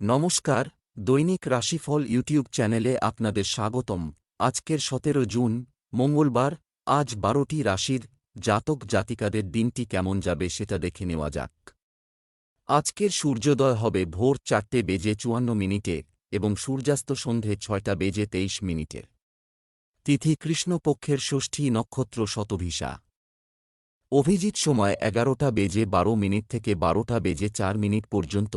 নমস্কার, দৈনিক রাশিফল ইউটিউব চ্যানেলে আপনাদের স্বাগতম। আজকের সতেরো জুন, মঙ্গলবার, আজ বারোটি রাশির জাতক জাতিকাদের দিনটি কেমন যাবে সেটা দেখে নেওয়া যাক। আজকের সূর্যোদয় হবে ভোর চারটে বেজে চুয়ান্ন মিনিটে এবং সূর্যাস্ত সন্ধে ছয়টা বেজে তেইশ মিনিটে। তিথি কৃষ্ণপক্ষের ষষ্ঠী নক্ষত্র শতভিসা। অভিজিৎ সময় এগারোটা বেজে বারো মিনিট থেকে বারোটা বেজে চার মিনিট পর্যন্ত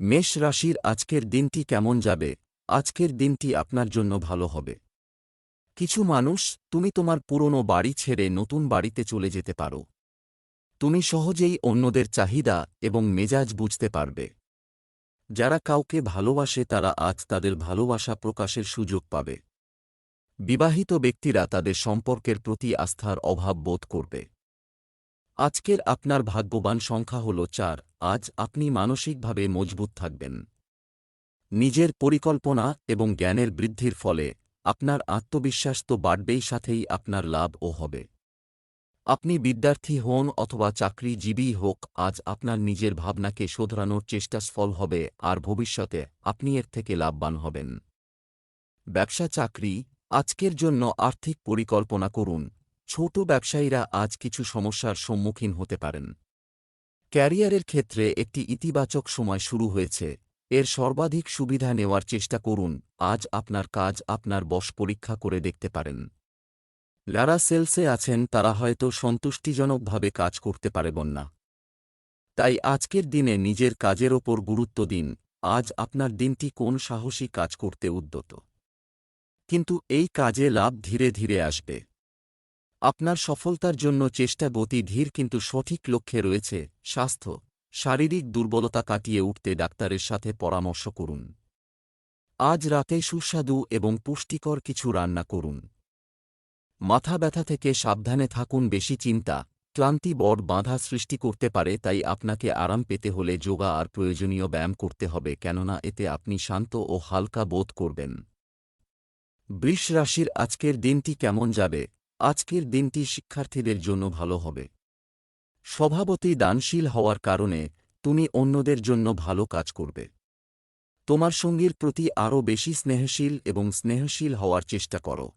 মেষ রাশির আজকের দিনটি কেমন যাবে? আজকের দিনটি আপনার জন্য ভালো হবে। কিছু মানুষ, তুমি তোমার পুরনো বাড়ি ছেড়ে নতুন বাড়িতে চলে যেতে পারো। তুমি সহজেই অন্যদের চাহিদা এবং মেজাজ বুঝতে পারবে। যারা কাউকে ভালোবাসে, তারা আজ তাদের ভালোবাসা প্রকাশের সুযোগ পাবে। বিবাহিত ব্যক্তিরা তাদের সম্পর্কের প্রতি আস্থার অভাব বোধ করবে। আজকের আপনার ভাগ্যবান সংখ্যা হল চার, আজ আপনি মানসিকভাবে মজবুত থাকবেন। নিজের পরিকল্পনা এবং জ্ঞানের বৃদ্ধির ফলে আপনার আত্মবিশ্বাস তো বাড়বেই, সাথেই আপনার লাভও হবে। আপনি বিদ্যার্থী হন অথবা চাকরিজীবী হোক, আজ আপনার নিজের ভাবনাকে শোধরানোর চেষ্টা সফল হবে, আর ভবিষ্যতে আপনি এর থেকে লাভবান হবেন। ব্যবসা চাকরি আজকের জন্য আর্থিক পরিকল্পনা করুন ছোট ব্যবসায়ীরা আজ কিছু সমস্যার সম্মুখীন হতে পারেন। ক্যারিয়ারের ক্ষেত্রে একটি ইতিবাচক সময় শুরু হয়েছে। এর সর্বাধিক সুবিধা নেওয়ার চেষ্টা করুন। আজ আপনার কাজ আপনার বশ পরীক্ষা করে দেখতে পারেন। যারা সেলসে আছেন, তারা হয়তো সন্তুষ্টিজনকভাবে কাজ করতে পারবেন না। তাই আজকের দিনে নিজের কাজের ওপর গুরুত্ব দিন। আজ আপনার দিনটি কোন সাহসী কাজ করতে উদ্যত। কিন্তু এই কাজে লাভ ধীরে ধীরে আসবে। আপনার সফলতার জন্য চেষ্টা গতি ধীর কিন্তু সঠিক লক্ষ্যে রয়েছে, স্বাস্থ্য, শারীরিক দুর্বলতা কাটিয়ে উঠতে ডাক্তারের সাথে পরামর্শ করুন। আজ রাতে সুস্বাদু এবং পুষ্টিকর কিছু রান্না করুন। মাথা ব্যথা থেকে সাবধানে থাকুন, বেশি চিন্তা, ক্লান্তি বড় বাধা সৃষ্টি করতে পারে, তাই আপনাকে আরাম পেতে হলে যোগা আর প্রয়োজনীয় ব্যায়াম করতে হবে, কেননা এতে আপনি শান্ত ও হালকা বোধ করবেন। বৃষ রাশির আজকের দিনটি কেমন যাবে? আজকের দিনটি শিক্ষার্থীদের জন্য ভালো হবে। স্বভাবতই দানশীল হওয়ার কারণে তুমি অন্যদের জন্য ভালো কাজ করবে। তোমার সঙ্গীর প্রতি আরও বেশি স্নেহশীল এবং স্নেহশীল হওয়ার চেষ্টা করো।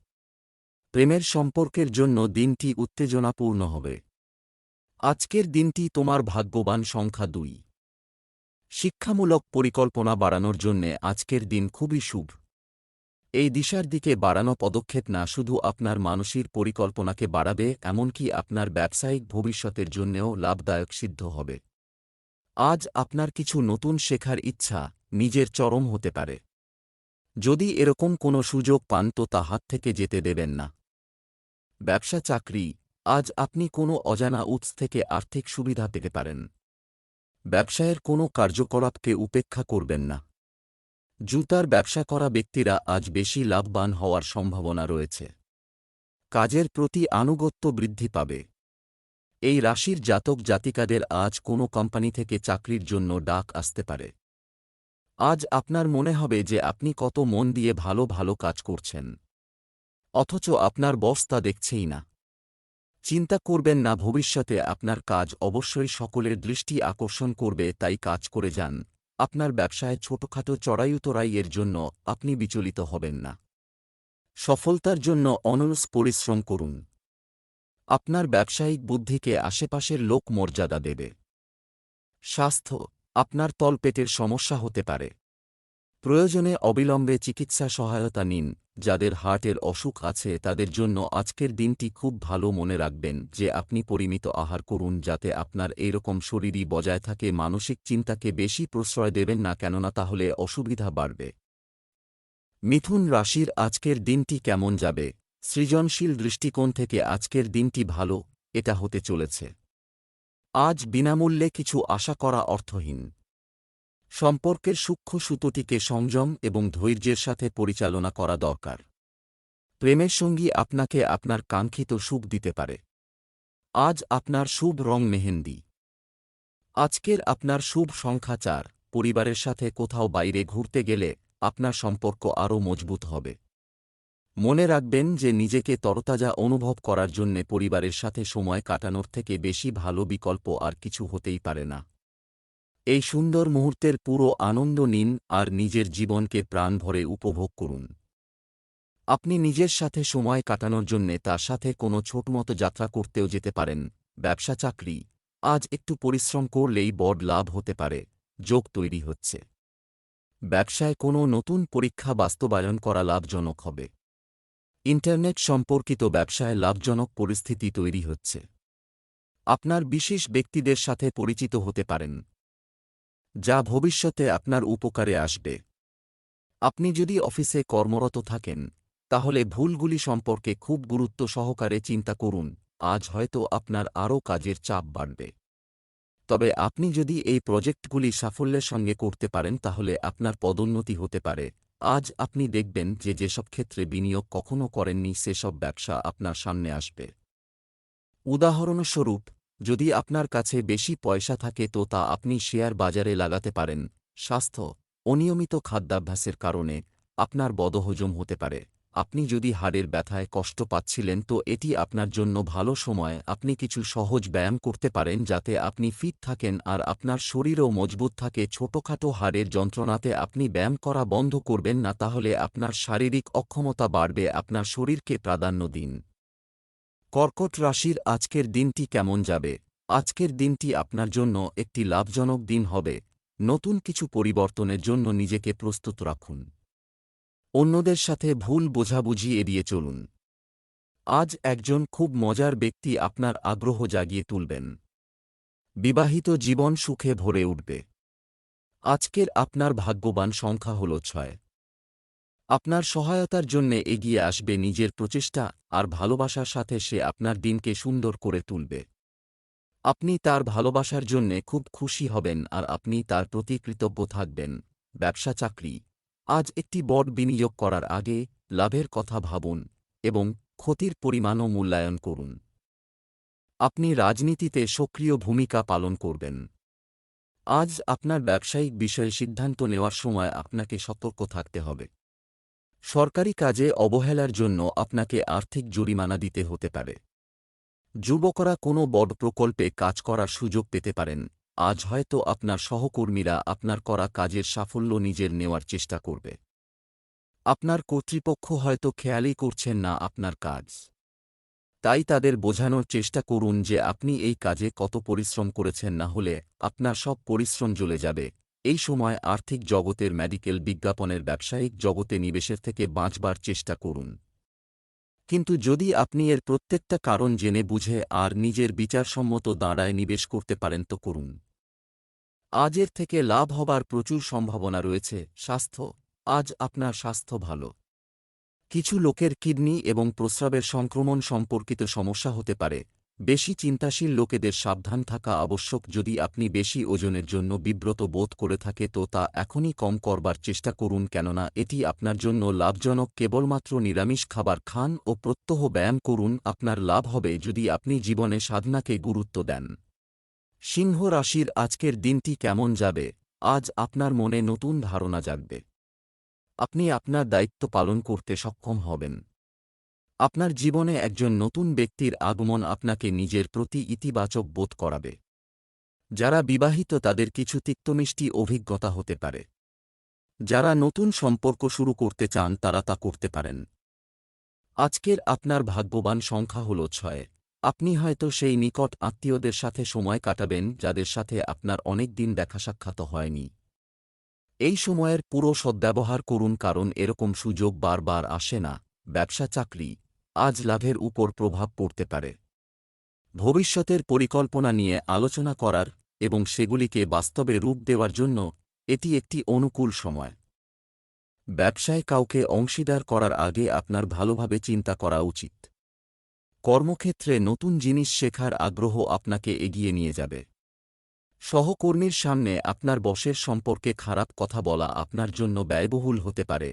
প্রেমের সম্পর্কের জন্য দিনটি উত্তেজনাপূর্ণ হবে। আজকের দিনটি তোমার ভাগ্যবান সংখ্যা দুই। শিক্ষামূলক পরিকল্পনা বাড়ানোর জন্যে আজকের দিন খুবই শুভ। এই দিশার দিকে বাড়ানো পদক্ষেপ না শুধু আপনার মানসিক পরিকল্পনাকে বাড়াবে, এমনকি আপনার ব্যবসায়িক ভবিষ্যতের জন্যেও লাভদায়ক সিদ্ধ হবে। আজ আপনার কিছু নতুন শেখার ইচ্ছা নিজের চরম হতে পারে। যদি এরকম কোনো সুযোগ পান তো তা হাত থেকে যেতে দেবেন না। ব্যবসা চাকরি, আজ আপনি কোনো অজানা উৎস থেকে আর্থিক সুবিধা পেতে পারেন। ব্যবসায়ের কোনো কার্যকলাপকে উপেক্ষা করবেন না। জুতার ব্যবসা করা ব্যক্তিরা আজ বেশি লাভবান হওয়ার সম্ভাবনা রয়েছে। কাজের প্রতি আনুগত্য বৃদ্ধি পাবে। এই রাশির জাতক জাতিকাদের আজ কোনো কোম্পানি থেকে চাকরির জন্য ডাক আসতে পারে। আজ আপনার মনে হবে যে আপনি কত মন দিয়ে ভালো ভালো কাজ করছেন। অথচ আপনার বস তা দেখছেই না। চিন্তা করবেন না, ভবিষ্যতে আপনার কাজ অবশ্যই সকলের দৃষ্টি আকর্ষণ করবে, তাই কাজ করে যান। আপনার ব্যবসায় ছোটখাটো চড়াইউতরাইয়ের জন্য আপনি বিচলিত হবেন না। সফলতার জন্য অনলস পরিশ্রম করুন। আপনার ব্যবসায়িক বুদ্ধিকে আশেপাশের লোক মর্যাদা দেবে। স্বাস্থ্য, আপনার তলপেটের সমস্যা হতে পারে। প্রয়োজনে অবিলম্বে চিকিৎসা সহায়তা নিন। যাদের হার্টের অসুখ আছে তাদের জন্য আজকের দিনটি খুব ভালো মনে রাখবেন যে আপনি পরিমিত আহার করুন যাতে আপনার এইরকম শরীরই বজায় থাকে, মানসিক চিন্তাকে বেশি প্রশ্রয় দেবেন না কেননা তাহলে অসুবিধা বাড়বে। মিথুন রাশির আজকের দিনটি কেমন যাবে? সৃজনশীল দৃষ্টিকোণ থেকে আজকের দিনটি ভালো, এটা হতে চলেছে। আজ বিনামূল্যে কিছু আশা করা অর্থহীন। সম্পর্কের সূক্ষ্ম সুতোটিকে সংযম এবং ধৈর্যের সাথে পরিচালনা করা দরকার। প্রেমের সঙ্গী আপনাকে আপনার কাঙ্ক্ষিত সুখ দিতে পারে। আজ আপনার শুভ রং মেহেন্দি। আজকের আপনার শুভ সংখ্যা চার, পরিবারের সাথে কোথাও বাইরে ঘুরতে গেলে আপনার সম্পর্ক আরও মজবুত হবে। মনে রাখবেন যে নিজেকে তরতাজা অনুভব করার জন্যে পরিবারের সাথে সময় কাটানোর থেকে বেশি ভালো বিকল্প আর কিছু হতেই পারে না। এই সুন্দর মুহূর্তের পুরো আনন্দ নিন আর নিজের জীবনকে প্রাণ ভরে উপভোগ করুন। আপনি নিজের সাথে সময় কাটানোর জন্যে তার সাথে কোনো ছোটমতো যাত্রা করতেও যেতে পারেন, ব্যবসা চাকরি, আজ একটু পরিশ্রম করলেই বড় লাভ হতে পারে, যোগ তৈরি হচ্ছে। ব্যবসায় কোনো নতুন পরীক্ষা বাস্তবায়ন করা লাভজনক হবে। ইন্টারনেট সম্পর্কিত ব্যবসায় লাভজনক পরিস্থিতি তৈরি হচ্ছে। আপনার বিশেষ ব্যক্তিদের সাথে পরিচিত হতে পারেন যা ভবিষ্যতে আপনার উপকারে আসবে। আপনি যদি অফিসে কর্মরত থাকেন, তাহলে ভুলগুলি সম্পর্কে খুব গুরুত্ব সহকারে চিন্তা করুন, আজ হয়তো আপনার আরও কাজের চাপ বাড়বে। তবে আপনি যদি এই প্রজেক্টগুলি সাফল্যের সঙ্গে করতে পারেন, তাহলে আপনার পদোন্নতি হতে পারে। আজ আপনি দেখবেন যে যেসব ক্ষেত্রে বিনিয়োগ কখনও করেননি, সেসব ব্যবসা আপনার সামনে আসবে। উদাহরণস্বরূপ যদি আপনার কাছে বেশি পয়সা থাকে তো তা আপনি শেয়ার বাজারে লাগাতে পারেন। স্বাস্থ্য, অনিয়মিত খাদ্যাভ্যাসের কারণে আপনার বদহজম হতে পারে। আপনি যদি হাড়ের ব্যথায় কষ্ট পাচ্ছিলেন তো এটি আপনার জন্য ভালো সময়। আপনি কিছু সহজ ব্যায়াম করতে পারেন যাতে আপনি ফিট থাকেন আর আপনার শরীরও মজবুত থাকে। ছোটখাটো হাড়ের যন্ত্রণাতে আপনি ব্যায়াম করা বন্ধ করবেন না তাহলে আপনার শারীরিক অক্ষমতা বাড়বে, আপনার শরীরকে প্রাধান্য দিন। কর্কট রাশির আজকের দিনটি কেমন যাবে? আজকের দিনটি আপনার জন্য একটি লাভজনক দিন হবে। নতুন কিছু পরিবর্তনের জন্য নিজেকে প্রস্তুত রাখুন। অন্যদের সাথে ভুল বোঝাবুঝি এড়িয়ে চলুন। আজ একজন খুব মজার ব্যক্তি আপনার আগ্রহ জাগিয়ে তুলবেন। বিবাহিত জীবন সুখে ভরে উঠবে। আজকের আপনার ভাগ্যবান সংখ্যা হল ছয়। আপনার সহায়তার জন্যে এগিয়ে আসবে নিজের প্রচেষ্টা আর ভালোবাসার সাথে সে আপনার দিনকে সুন্দর করে তুলবে। আপনি তার ভালোবাসার জন্যে খুব খুশি হবেন আর আপনি তার প্রতি কৃতজ্ঞ থাকবেন। ব্যবসা চাকরি। আজ একটি বড় বিনিয়োগ করার আগে লাভের কথা ভাবুন এবং ক্ষতির পরিমাণও মূল্যায়ন করুন। আপনি রাজনীতিতে সক্রিয় ভূমিকা পালন করবেন। আজ আপনার ব্যবসায়িক বিষয়ে সিদ্ধান্ত নেওয়ার সময় আপনাকে সতর্ক থাকতে হবে। সরকারি কাজে অবহেলার জন্য আপনাকে আর্থিক জরিমানা দিতে হতে পারে। যুবকরা কোনো বড় প্রকল্পে কাজ করার সুযোগ পেতে পারেন। আজ হয়তো আপনার সহকর্মীরা আপনার করা কাজের সাফল্য নিজের নেওয়ার চেষ্টা করবে। আপনার কর্তৃপক্ষ হয়তো খেয়ালই করছেন না আপনার কাজ। তাই তাদের বোঝানোর চেষ্টা করুন যে আপনি এই কাজে কত পরিশ্রম করেছেন না হলে আপনার সব পরিশ্রম জ্বলে যাবে। এই সময় আর্থিক জগতের মেডিকেল বিজ্ঞাপনের ব্যবসায়িক জগতে নিবেশের থেকে বাঁচবার চেষ্টা করুন। কিন্তু যদি আপনি এর প্রত্যেকটা কারণ জেনে বুঝে আর নিজের বিচারসম্মত দাঁড়ায় নিবেশ করতে পারেন তো করুন। আজের থেকে লাভ হবার প্রচুর সম্ভাবনা রয়েছে, স্বাস্থ্য। আজ আপনার স্বাস্থ্য ভালো। কিছু লোকের কিডনি এবং প্রস্রাবের সংক্রমণ সম্পর্কিত সমস্যা হতে পারে। বেশি চিন্তাশীল লোকেদের সাবধান থাকা আবশ্যক। যদি আপনি বেশি ওজনের জন্য বিব্রত বোধ করে থাকে, তো তা এখনই কম করবার চেষ্টা করুন, কেননা এটি আপনার জন্য লাভজনক। কেবলমাত্র নিরামিষ খাবার খান ও প্রত্যহ ব্যায়াম করুন, আপনার লাভ হবে যদি আপনি জীবনে সাধনাকে গুরুত্ব দেন। সিংহ রাশির আজকের দিনটি কেমন যাবে? আজ আপনার মনে নতুন ধারণা জাগবে। আপনি আপনার দায়িত্ব পালন করতে সক্ষম হবেন। আপনার জীবনে একজন নতুন ব্যক্তির আগমন আপনাকে নিজের প্রতি ইতিবাচক বোধ করাবে। যারা বিবাহিত তাদের কিছু তিক্তমিষ্টি অভিজ্ঞতা হতে পারে। যারা নতুন সম্পর্ক শুরু করতে চান তারা তা করতে পারেন। আজকের আপনার ভাগ্যবান সংখ্যা হল ছয়। আপনি হয়তো সেই নিকট আত্মীয়দের সাথে সময় কাটাবেন যাদের সাথে আপনার অনেক দিন দেখা সাক্ষাৎ হয়নি। এই সময়ের পুরো সদ্ব্যবহার করুন কারণ এরকম সুযোগ বারবার আসে না। ব্যবসা চাকরি আজ লাভের উপর প্রভাব পড়তে পারে। ভবিষ্যতের পরিকল্পনা নিয়ে আলোচনা করার এবং সেগুলিকে বাস্তবে রূপ দেওয়ার জন্য এটি একটি অনুকূল সময়। ব্যবসায় কাউকে অংশীদার করার আগে আপনার ভালোভাবে চিন্তা করা উচিত। কর্মক্ষেত্রে নতুন জিনিস শেখার আগ্রহ আপনাকে এগিয়ে নিয়ে যাবে। সহকর্মীর সামনে আপনার বসের সম্পর্কে খারাপ কথা বলা আপনার জন্য ব্যয়বহুল হতে পারে।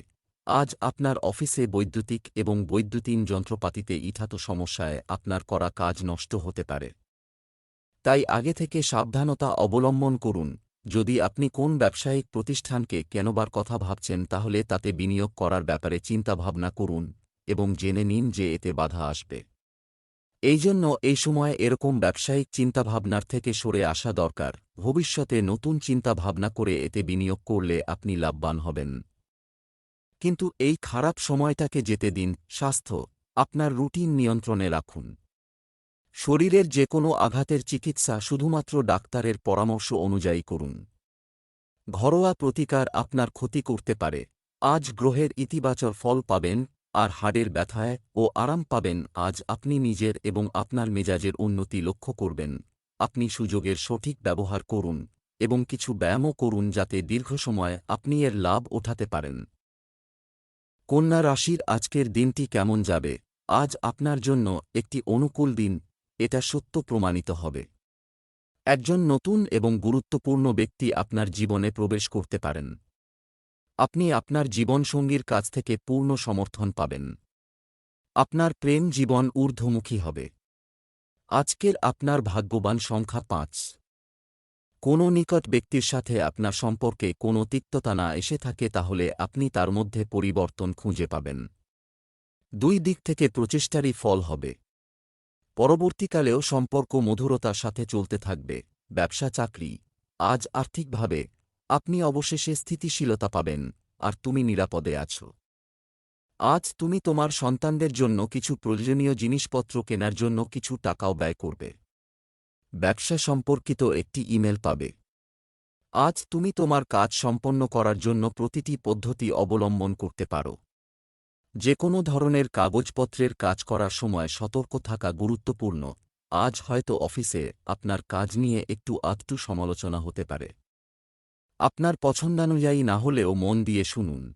আজ আপনার অফিসে বৈদ্যুতিক এবং বৈদ্যুতিন যন্ত্রপাতিতে ইথাত সমস্যায় আপনার করা কাজ নষ্ট হতে পারে। তাই আগে থেকে সাবধানতা অবলম্বন করুন। যদি আপনি কোন ব্যবসায়িক প্রতিষ্ঠানকে কেনবার কথা ভাবছেন, তাহলে তাতে বিনিয়োগ করার ব্যাপারে চিন্তাভাবনা করুন এবং জেনে নিন যে এতে বাধা আসবে। এই জন্য এই সময় এরকম ব্যবসায়িক চিন্তাভাবনার থেকে সরে আসা দরকার। ভবিষ্যতে নতুন চিন্তাভাবনা করে এতে বিনিয়োগ করলে আপনি লাভবান হবেন। কিন্তু এই খারাপ সময়টাকে যেতে দিন, স্বাস্থ্য, আপনার রুটিন নিয়ন্ত্রণে রাখুন। শরীরের যে কোনো আঘাতের চিকিৎসা শুধুমাত্র ডাক্তারের পরামর্শ অনুযায়ী করুন। ঘরোয়া প্রতিকার আপনার ক্ষতি করতে পারে। আজ গ্রহের ইতিবাচক ফল পাবেন, আর হাড়ের ব্যথায় ও আরাম পাবেন, আজ আপনি নিজের এবং আপনার মেজাজের উন্নতি লক্ষ্য করবেন। আপনি সুযোগের সঠিক ব্যবহার করুন এবং কিছু ব্যায়ামও করুন যাতে দীর্ঘ সময় আপনি এর লাভ ওঠাতে পারেন। কন্যা রাশির আজকের দিনটি কেমন যাবে? আজ আপনার জন্য একটি অনুকূল দিন, এটা সত্য প্রমাণিত হবে। একজন নতুন এবং গুরুত্বপূর্ণ ব্যক্তি আপনার জীবনে প্রবেশ করতে পারেন। আপনি আপনার জীবনসঙ্গীর কাছ থেকে পূর্ণ সমর্থন পাবেন। আপনার প্রেম জীবন ঊর্ধ্বমুখী হবে। আজকের আপনার ভাগ্যবান সংখ্যা পাঁচ। কোনো নিকট ব্যক্তির সাথে আপনার সম্পর্কে কোনো তিক্ততা না এসে থাকে তাহলে আপনি তার মধ্যে পরিবর্তন খুঁজে পাবেন। দুই দিক থেকে প্রচেষ্টারই ফল হবে। পরবর্তীকালেও সম্পর্ক মধুরতার সাথে চলতে থাকবে, ব্যবসা, চাকরি। আজ আর্থিকভাবে আপনি অবশেষে স্থিতিশীলতা পাবেন, আর তুমি নিরাপদে আছো। আজ তুমি তোমার সন্তানদের জন্য কিছু প্রয়োজনীয় জিনিসপত্র কেনার জন্য কিছু টাকাও ব্যয় করবে। ব্যবসা সম্পর্কিত একটি ইমেল পাবে। আজ তুমি তোমার কাজ সম্পন্ন করার জন্য প্রতিটি পদ্ধতি অবলম্বন করতে পারো। যে কোনো ধরনের কাগজপত্রের কাজ করার সময় সতর্ক থাকা গুরুত্বপূর্ণ। আজ হয়তো অফিসে আপনার কাজ নিয়ে একটু আধটু সমালোচনা হতে পারে। আপনার পছন্দানুযায়ী না হলেও মন দিয়ে শুনুন।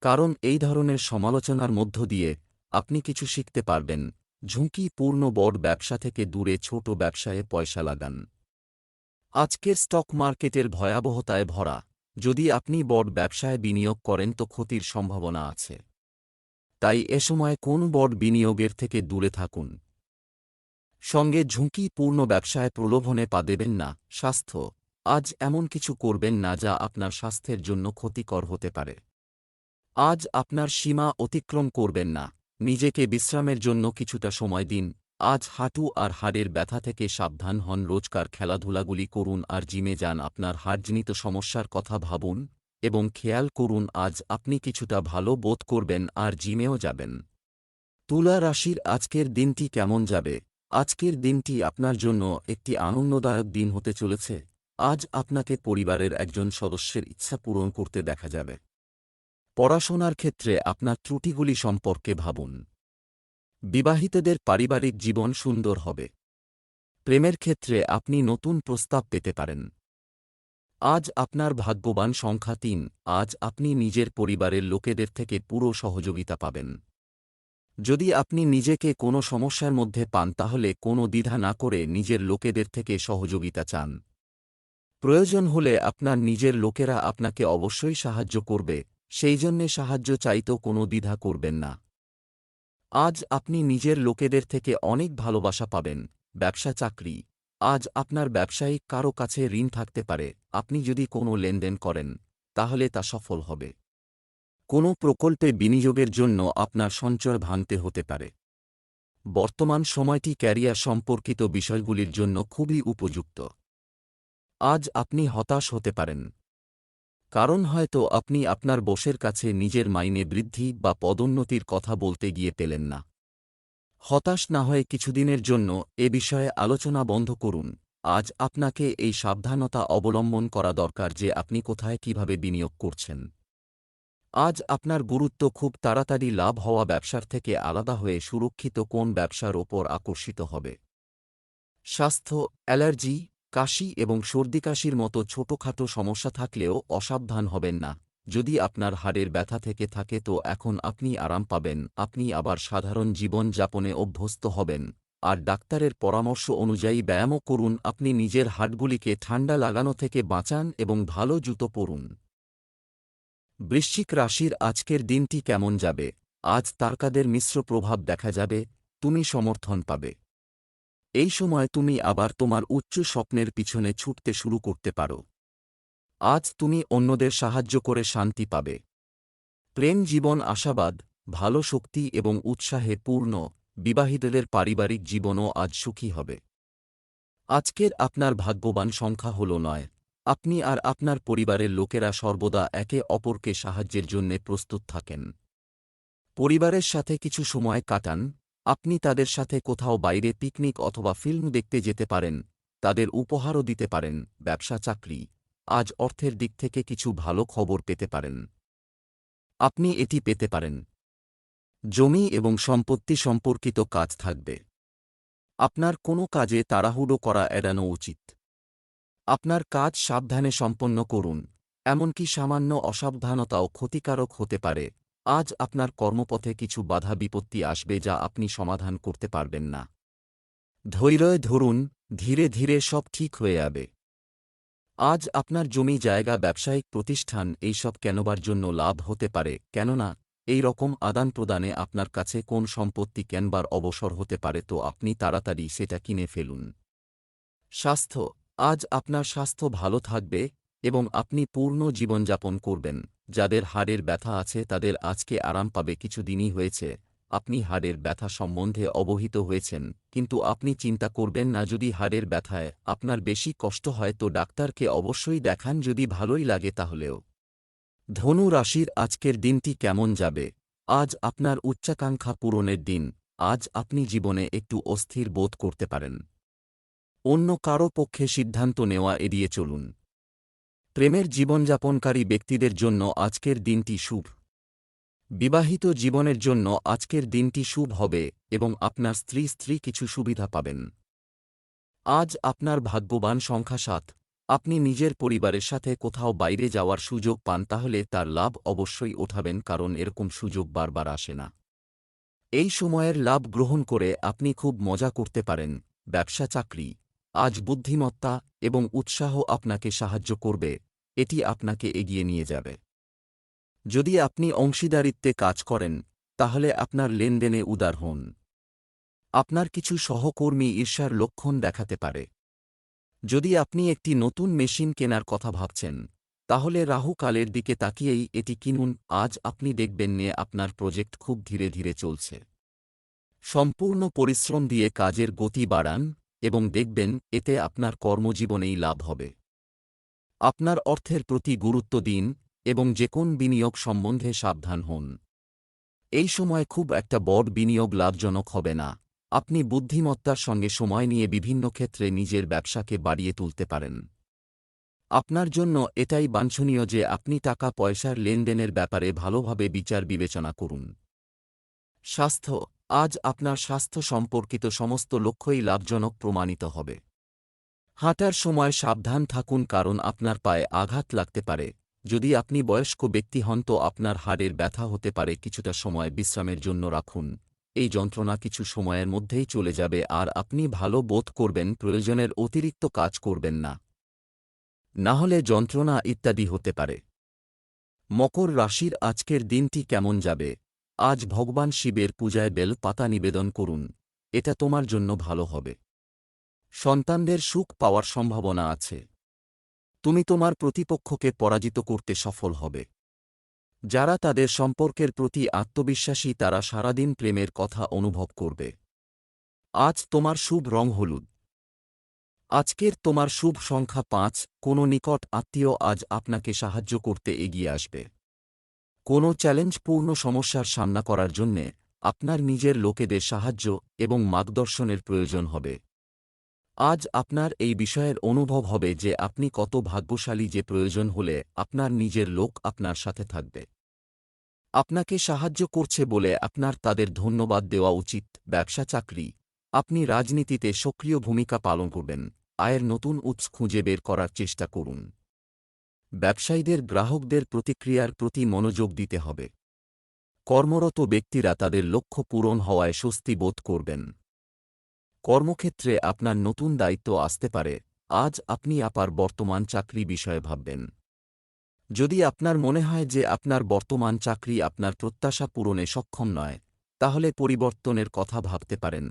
কারণ এই ধরনের সমালোচনার মধ্য দিয়ে আপনি কিছু শিখতে পারবেন। ঝুঁকি পূর্ণ বড় ব্যবসা থেকে দূরে ছোট ব্যবসায়ে পয়সা লাগান। আজকের স্টক মার্কেটের ভয়াবহতায় ভরা। যদি আপনি বড় ব্যবসায় বিনিয়োগ করেন তো ক্ষতির সম্ভাবনা আছে। তাই এ সময় কোন বড় বিনিয়োগের থেকে দূরে থাকুন। সঙ্গে ঝুঁকিপূর্ণ ব্যবসায় প্রলোভনে পা দেবেন না। স্বাস্থ্য। আজ এমন কিছু করবেন না যা আপনার স্বাস্থ্যের জন্য ক্ষতিকর হতে পারে। আজ আপনার সীমা অতিক্রম করবেন না। নিজেকে বিশ্রামের জন্য কিছুটা সময় দিন। আজ হাঁটু আর হাড়ের ব্যথা থেকে সাবধান হন। রোজকার খেলাধুলাগুলি করুন আর জিমে যান। আপনার হাড়জনিত সমস্যার কথা ভাবুন এবং খেয়াল করুন, আজ আপনি কিছুটা ভালো বোধ করবেন আর জিমেও যাবেন। তুলা রাশির আজকের দিনটি কেমন যাবে? আজকের দিনটি আপনার জন্য একটি আনন্দদায়ক দিন হতে চলেছে। আজ আপনাকে পরিবারের একজন সদস্যের ইচ্ছা পূরণ করতে দেখা যাবে। পড়াশোনার ক্ষেত্রে আপনার ত্রুটিগুলি সম্পর্কে ভাবুন। বিবাহিতদের পারিবারিক জীবন সুন্দর হবে। প্রেমের ক্ষেত্রে আপনি নতুন প্রস্তাব পেতে পারেন। আজ আপনার ভাগ্যবান সংখ্যা তিন, আজ আপনি নিজের পরিবারের লোকেদের থেকে পুরো সহযোগিতা পাবেন। যদি আপনি নিজেকে কোনো সমস্যার মধ্যে পান, তাহলে কোনো দ্বিধা না করে নিজের লোকেদের থেকে সহযোগিতা চান। প্রয়োজন হলে আপনার নিজের লোকেরা আপনাকে অবশ্যই সাহায্য করবে। সেই জন্যে সাহায্য চাইতেও কোনো দ্বিধা করবেন না। আজ আপনি নিজের লোকেদের থেকে অনেক ভালোবাসা পাবেন, ব্যবসা চাকরি। আজ আপনার ব্যবসায়িক কারও কাছে ঋণ থাকতে পারে, আপনি যদি কোনো লেনদেন করেন, তাহলে তা সফল হবে। কোনো প্রকল্পে বিনিয়োগের জন্য আপনার সঞ্চয় ভাঙতে হতে পারে। বর্তমান সময়টি ক্যারিয়ার সম্পর্কিত বিষয়গুলির জন্য খুবই উপযুক্ত। আজ আপনি হতাশ হতে পারেন কারণ হয়তো আপনি আপনার বসের কাছে নিজের মাইনে বৃদ্ধি বা পদোন্নতির কথা বলতে গিয়ে পেলেন না। হতাশ না হয়ে কিছুদিনের জন্য এ বিষয়ে আলোচনা বন্ধ করুন। আজ আপনাকে এই সাবধানতা অবলম্বন করা দরকার যে আপনি কোথায় কীভাবে বিনিয়োগ করছেন। আজ আপনার গুরুত্ব খুব তাড়াতাড়ি লাভ হওয়া ব্যবসার থেকে আলাদা হয়ে সুরক্ষিত কোন ব্যবসার ওপর আকর্ষিত হবে। স্বাস্থ্য, অ্যালার্জি কাশি এবং সর্দিকাশির মতো ছোটখাটো সমস্যা থাকলেও অসাবধান হবেন না। যদি আপনার হাড়ের ব্যথা থেকে থাকে তো এখন আপনি আরাম পাবেন, আপনি আবার সাধারণ জীবন যাপনে অভ্যস্ত হবেন। আর ডাক্তারের পরামর্শ অনুযায়ী ব্যায়ামও করুন, আপনি নিজের হাটগুলিকে ঠান্ডা লাগানো থেকে বাঁচান এবং ভালো জুতো পরুন। বৃশ্চিক রাশির আজকের দিনটি কেমন যাবে? আজ তারকাদের মিশ্র প্রভাব দেখা যাবে, তুমি সমর্থন পাবে। এই সময় তুমি আবার তোমার উচ্চ স্বপ্নের পিছনে ছুটতে শুরু করতে পারো। আজ তুমি অন্যদের সাহায্য করে শান্তি পাবে। প্রেম, জীবন, আশাবাদ, ভালো শক্তি এবং উৎসাহে পূর্ণ, বিবাহিতদের পারিবারিক জীবনও আজ সুখী হবে। আজকের আপনার ভাগ্যবান সংখ্যা হল নয়। আপনি আর আপনার পরিবারের লোকেরা সর্বদা একে অপরকে সাহায্যের জন্যে প্রস্তুত থাকেন। পরিবারের সাথে কিছু সময় কাটান আপনি তাদের সাথে কোথাও বাইরে পিকনিক অথবা ফিল্ম দেখতে যেতে পারেন, তাদের উপহারও দিতে পারেন, ব্যবসা, চাকরি। আজ অর্থের দিক থেকে কিছু ভালো খবর পেতে পারেন। আপনি এটি পেতে পারেন। জমি এবং সম্পত্তি সম্পর্কিত কাজ থাকবে। আপনার কোনো কাজে তাড়াহুড়ো করা এড়ানো উচিত। আপনার কাজ সাবধানে সম্পন্ন করুন, এমনকি সামান্য অসাবধানতাও ক্ষতিকারক হতে পারে। আজ আপনার কর্মপথে কিছু বাধা বিপত্তি আসবে যা আপনি সমাধান করতে পারবেন না। ধৈর্য ধরুন, ধীরে ধীরে সব ঠিক হয়ে যাবে। আজ আপনার জমি জায়গা ব্যবসায়িক প্রতিষ্ঠান এইসব কেনবার জন্য লাভ হতে পারে, কেননা এই রকম আদান প্রদানে আপনার কাছে কোন সম্পত্তি কেনবার অবসর হতে পারে তো আপনি তাড়াতাড়ি সেটা কিনে ফেলুন। স্বাস্থ্য, আজ আপনার স্বাস্থ্য ভালো থাকবে এবং আপনি পূর্ণ জীবনযাপন করবেন। যাদের হাড়ের ব্যথা আছে তাদের আজকে আরাম পাবে। কিছুদিনই হয়েছে, আপনি হাড়ের ব্যথা সম্বন্ধে অবহিত হয়েছেন, কিন্তু আপনি চিন্তা করবেন না যদি হাড়ের ব্যথায় আপনার বেশি কষ্ট হয় তো ডাক্তারকে অবশ্যই দেখান যদি ভালোই লাগে তাহলেও। ধনু রাশির আজকের দিনটি কেমন যাবে? আজ আপনার উচ্চাকাঙ্ক্ষা পূরণের দিন, আজ আপনি জীবনে একটু অস্থির বোধ করতে পারেন। অন্য কারও পক্ষে সিদ্ধান্ত নেওয়া এড়িয়ে চলুন। প্রেমের জীবনযাপনকারী ব্যক্তিদের জন্য আজকের দিনটি শুভ। বিবাহিত জীবনের জন্য আজকের দিনটি শুভ হবে এবং আপনার স্ত্রী স্ত্রী কিছু সুবিধা পাবেন। আজ আপনার ভাগ্যবান সংখ্যা সাত। আপনি নিজের পরিবারের সাথে কোথাও বাইরে যাওয়ার সুযোগ পান তাহলে তার লাভ অবশ্যই ওঠাবেন কারণ এরকম সুযোগ বারবার আসে না। এই সময়ের লাভ গ্রহণ করে আপনি খুব মজা করতে পারেন। ব্যবসা চাকরি, আজ বুদ্ধিমত্তা এবং উৎসাহ আপনাকে সাহায্য করবে। এটি আপনাকে এগিয়ে নিয়ে যাবে। যদি আপনি অংশীদারিত্বে কাজ করেন, তাহলে আপনার লেনদেনে উদার হন। আপনার কিছু সহকর্মী ঈর্ষার লক্ষণ দেখাতে পারে। যদি আপনি একটি নতুন মেশিন কেনার কথা ভাবছেন, তাহলে রাহু কালের দিকে তাকিয়েই এটি কিনুন। আজ আপনি দেখবেন নিয়ে আপনার প্রজেক্ট খুব ধীরে ধীরে চলছে। সম্পূর্ণ পরিশ্রম দিয়ে কাজের গতি বাড়ান এবং দেখবেন এতে আপনার কর্মজীবনেই লাভ হবে। আপনার অর্থের প্রতি গুরুত্ব দিন এবং যে কোন বিনিয়োগ সম্বন্ধে সাবধান হন। এই সময় খুব একটা বড় বিনিয়োগ লাভজনক হবে না। আপনি বুদ্ধিমত্তার সঙ্গে সময় নিয়ে বিভিন্ন ক্ষেত্রে নিজের ব্যবসাকে বাড়িয়ে তুলতে পারেন। আপনার জন্য এটাই বাঞ্ছনীয় যে আপনি টাকা পয়সার লেনদেনের ব্যাপারে ভালোভাবে বিচার বিবেচনা করুন। স্বাস্থ্য, আজ আপনার স্বাস্থ্য সম্পর্কিত সমস্ত লক্ষ্যই লাভজনক প্রমাণিত হবে। হাঁটার সময় সাবধান থাকুন কারণ আপনার পায়ে আঘাত লাগতে পারে। যদি আপনি বয়স্ক ব্যক্তি হন তো আপনার হাড়ের ব্যথা হতে পারে, কিছুটা সময় বিশ্রামের জন্য রাখুন। এই যন্ত্রণা কিছু সময়ের মধ্যেই চলে যাবে আর আপনি ভালো বোধ করবেন, প্রয়োজনের অতিরিক্ত কাজ করবেন না। না হলে যন্ত্রণা ইত্যাদি হতে পারে। মকর রাশির আজকের দিনটি কেমন যাবে? আজ ভগবান শিবের পূজায় বেল পাতা নিবেদন করুন। এটা তোমার জন্য ভালো হবে। সন্তানদের সুখ পাওয়ার সম্ভাবনা আছে। তুমি তোমার প্রতিপক্ষকে পরাজিত করতে সফল হবে। যারা তাদের সম্পর্কের প্রতি আত্মবিশ্বাসী তারা সারাদিন প্রেমের কথা অনুভব করবে। আজ তোমার শুভ রং হলুদ। আজকের তোমার শুভ সংখ্যা পাঁচ, কোনো নিকট আত্মীয় আজ আপনাকে সাহায্য করতে এগিয়ে আসবে। কোনো চ্যালেঞ্জপূর্ণ সমস্যার সামনা করার জন্যে আপনার নিজের লোকেদের সাহায্য এবং মার্গদর্শনের প্রয়োজন হবে। আজ আপনার এই বিষয়ের অনুভব হবে যে আপনি কত ভাগ্যশালী যে প্রয়োজন হলে আপনার নিজের লোক আপনার সাথে থাকবে। আপনাকে সাহায্য করছে বলে আপনার তাদের ধন্যবাদ দেওয়া উচিত। ব্যবসা চাকরি। আপনি রাজনীতিতে সক্রিয় ভূমিকা পালন করবেন। আয়ের নতুন উৎস খুঁজে বের করার চেষ্টা করুন। ব্যবসায়ীদের গ্রাহকদের প্রতিক্রিয়ার প্রতি মনোযোগ দিতে হবে। কর্মরত ব্যক্তিরা তাদের লক্ষ্য পূরণ হওয়ায় স্বস্তি বোধ করবেন। কর্মক্ষেত্রে আপনার নতুন দায়িত্ব আসতে পারে। আজ আপনি আপার বর্তমান চাকরি বিষয়ে ভাববেন। যদি আপনার মনে হয় যে আপনার বর্তমান চাকরি আপনার প্রত্যাশা পূরণে সক্ষম নয়, তাহলে পরিবর্তনের কথা ভাবতে পারেন।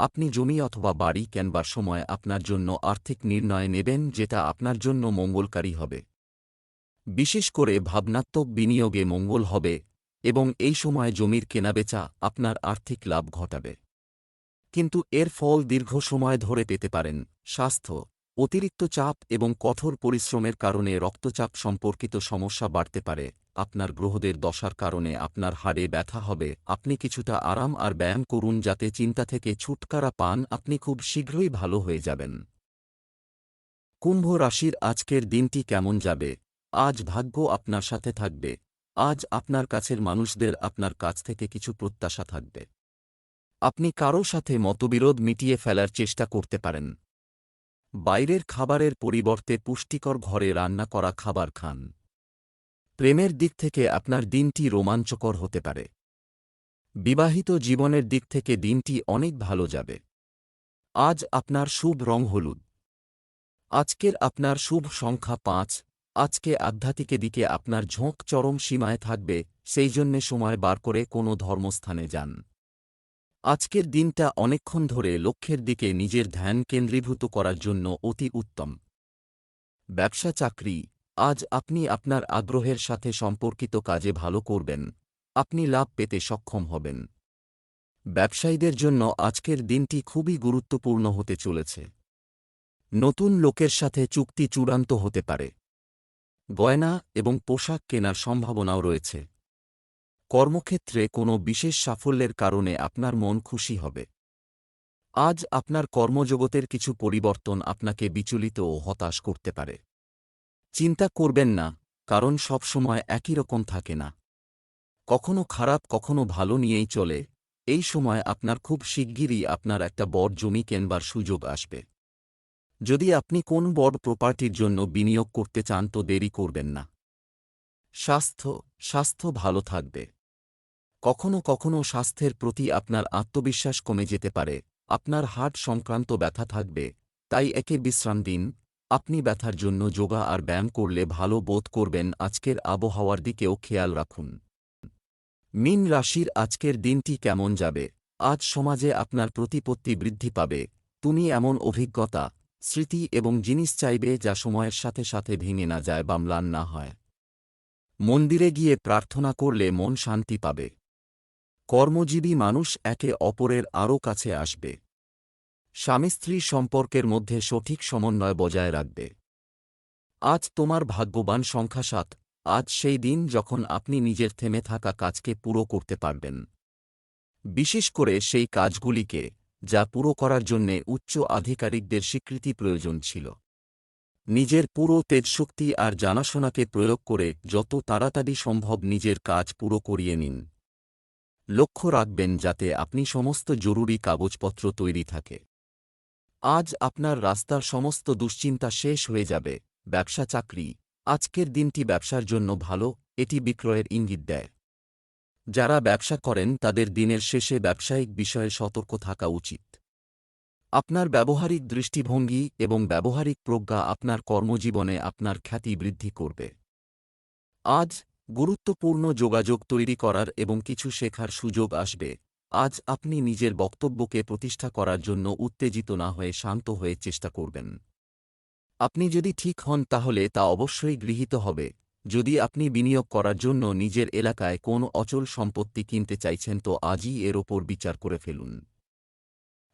আপনি জমি অথবা বাড়ি কেনবার সময় আপনার জন্য আর্থিক নির্ণয় নেবেন যেটা আপনার জন্য মঙ্গলকারী হবে। বিশেষ করে ভাবনাত্মক বিনিয়োগে মঙ্গল হবে এবং এই সময় জমির কেনাবেচা আপনার আর্থিক লাভ ঘটাবে। কিন্তু এর ফল দীর্ঘ সময় ধরে পেতে পারেন। স্বাস্থ্য, অতিরিক্ত চাপ এবং কঠোর পরিশ্রমের কারণে রক্তচাপ সম্পর্কিত সমস্যা বাড়তে পারে। আপনার গ্রহদের দশার কারণে আপনার হাড়ে ব্যথা হবে। আপনি কিছুটা আরাম আর ব্যায়াম করুন যাতে চিন্তা থেকে ছুটকারা পান। আপনি খুব শীঘ্রই ভালো হয়ে যাবেন। কুম্ভ রাশির আজকের দিনটি কেমন যাবে? আজ ভাগ্য আপনার সাথে থাকবে। আজ আপনার কাছের মানুষদের আপনার কাছ থেকে কিছু প্রত্যাশা থাকবে। আপনি কারও সাথে মতবিরোধ মিটিয়ে ফেলার চেষ্টা করতে পারেন। বাইরের খাবারের পরিবর্তে পুষ্টিকর ঘরে রান্না করা খাবার খান। প্রেমের দিক থেকে আপনার দিনটি রোমাঞ্চকর হতে পারে। বিবাহিত জীবনের দিক থেকে দিনটি অনেক ভালো যাবে। আজ আপনার শুভ রং হলুদ। আজকের আপনার শুভ সংখ্যা পাঁচ। আজকে আধ্যাত্মিকে দিকে আপনার ঝোঁক চরম সীমায় থাকবে সেই জন্যে সময় বার করে কোনো ধর্মস্থানে যান। আজকের দিনটা অনেকক্ষণ ধরে লক্ষ্যের দিকে নিজের ধ্যান কেন্দ্রীভূত করার জন্য অতি উত্তম। ব্যবসা চাকরি, আজ আপনি আপনার আগ্রহের সাথে সম্পর্কিত কাজে ভালো করবেন, আপনি লাভ পেতে সক্ষম হবেন। ব্যবসায়ীদের জন্য আজকের দিনটি খুবই গুরুত্বপূর্ণ হতে চলেছে। নতুন লোকের সাথে চুক্তি চূড়ান্ত হতে পারে। গয়না এবং পোশাক কেনার সম্ভাবনাও রয়েছে। কর্মক্ষেত্রে কোনো বিশেষ সাফল্যের কারণে আপনার মন খুশি হবে। আজ আপনার কর্মজগতের কিছু পরিবর্তন আপনাকে বিচলিত ও হতাশ করতে পারে। চিন্তা করবেন না, কারণ সবসময় একই রকম থাকে না। কখনো খারাপ, কখনো ভালো নিয়েই চলে, এই সময় আপনার খুব শিগগিরই আপনার একটা বড় জমি কেনবার সুযোগ আসবে। যদি আপনি কোন বড় প্রপার্টির জন্য বিনিয়োগ করতে চান তো দেরি করবেন না। স্বাস্থ্য স্বাস্থ্য ভালো থাকবে। কখনো কখনও স্বাস্থ্যের প্রতি আপনার আত্মবিশ্বাস কমে যেতে পারে, আপনার হার্ট সংক্রান্ত ব্যথা থাকবে, তাই একে বিশ্রাম দিন। আপনি ব্যথার জন্য যোগা আর ব্যায়াম করলে ভালো বোধ করবেন আজকের আবহাওয়ার দিকেও খেয়াল রাখুন। মিন রাশির আজকের দিনটি কেমন যাবে? আজ সমাজে আপনার প্রতিপত্তি বৃদ্ধি পাবে। তুমি এমন অভিজ্ঞতা, স্মৃতি এবং জিনিস চাইবে যা সময়ের সাথে সাথে ভেঙে না যায় বা ম্লান না হয়। মন্দিরে গিয়ে প্রার্থনা করলে মন শান্তি পাবে। কর্মজীবী মানুষ একে অপরের আরও কাছে আসবে। স্বামী স্ত্রী সম্পর্কের মধ্যে সঠিক সমন্বয় বজায় রাখবে। আজ তোমার ভাগ্যবান সংখ্যা সাত, আজ সেই দিন যখন আপনি নিজের থেমে থাকা কাজকে পুরো করতে পারবেন। বিশেষ করে সেই কাজগুলিকে, যা পুরো করার জন্যে উচ্চ আধিকারিকদের স্বীকৃতি প্রয়োজন ছিল। নিজের পুরো তেজশক্তি আর জানাশোনাকে প্রয়োগ করে যত তাড়াতাড়ি সম্ভব নিজের কাজ পুরো করিয়ে নিন। লক্ষ্য রাখবেন যাতে আপনি সমস্ত জরুরি কাগজপত্র তৈরি থাকে। আজ আপনার রাস্তার সমস্ত দুশ্চিন্তা শেষ হয়ে যাবে। ব্যবসা চাকরি। আজকের দিনটি ব্যবসার জন্য ভালো, এটি বিক্রয়ের ইঙ্গিত দেয়। যারা ব্যবসা করেন, তাদের দিনের শেষে ব্যবসায়িক বিষয়ে সতর্ক থাকা উচিত। আপনার ব্যবহারিক দৃষ্টিভঙ্গি এবং ব্যবহারিক প্রজ্ঞা আপনার কর্মজীবনে আপনার খ্যাতি বৃদ্ধি করবে। আজ গুরুত্বপূর্ণ যোগাযোগ তৈরি করার এবং কিছু শেখার সুযোগ আসবে। আজ আপনি নিজের বক্তব্যকে প্রতিষ্ঠা করার জন্য উত্তেজিত না হয়ে শান্ত হয়ে চেষ্টা করবেন। আপনি যদি ঠিক হন তাহলে তা অবশ্যই গৃহীত হবে। যদি আপনি বিনিয়োগ করার জন্য নিজের এলাকায় কোন অচল সম্পত্তি কিনতে চাইছেন তো আজই এর ওপর বিচার করে ফেলুন।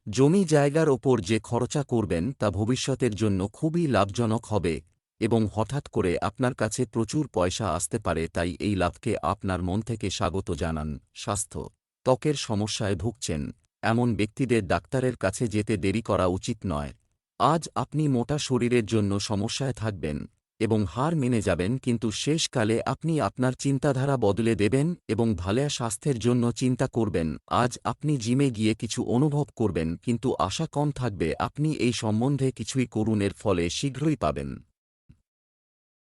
জমি জায়গার ওপর যে খরচা করবেন তা ভবিষ্যতের জন্য খুবই লাভজনক হবে। এবং হঠাৎ করে আপনার কাছে প্রচুর পয়সা আসতে পারে তাই এই লাভকে আপনার মন থেকে স্বাগত জানান। স্বাস্থ্য। ত্বকের সমস্যায় ভুগছেন। এমন ব্যক্তিদের ডাক্তারের কাছে যেতে দেরি করা উচিত নয়। আজ আপনি মোটা শরীরের জন্য সমস্যায় থাকবেন এবং হার মেনে যাবেন কিন্তু শেষকালে আপনি আপনার চিন্তাধারা বদলে দেবেন এবং ভালো স্বাস্থ্যের জন্য চিন্তা করবেন। আজ আপনি জিমে গিয়ে কিছু অনুভব করবেন কিন্তু আশা কম থাকবে। আপনি এই সম্বন্ধে কিছুই করুন, এর ফলে শীঘ্রই পাবেন।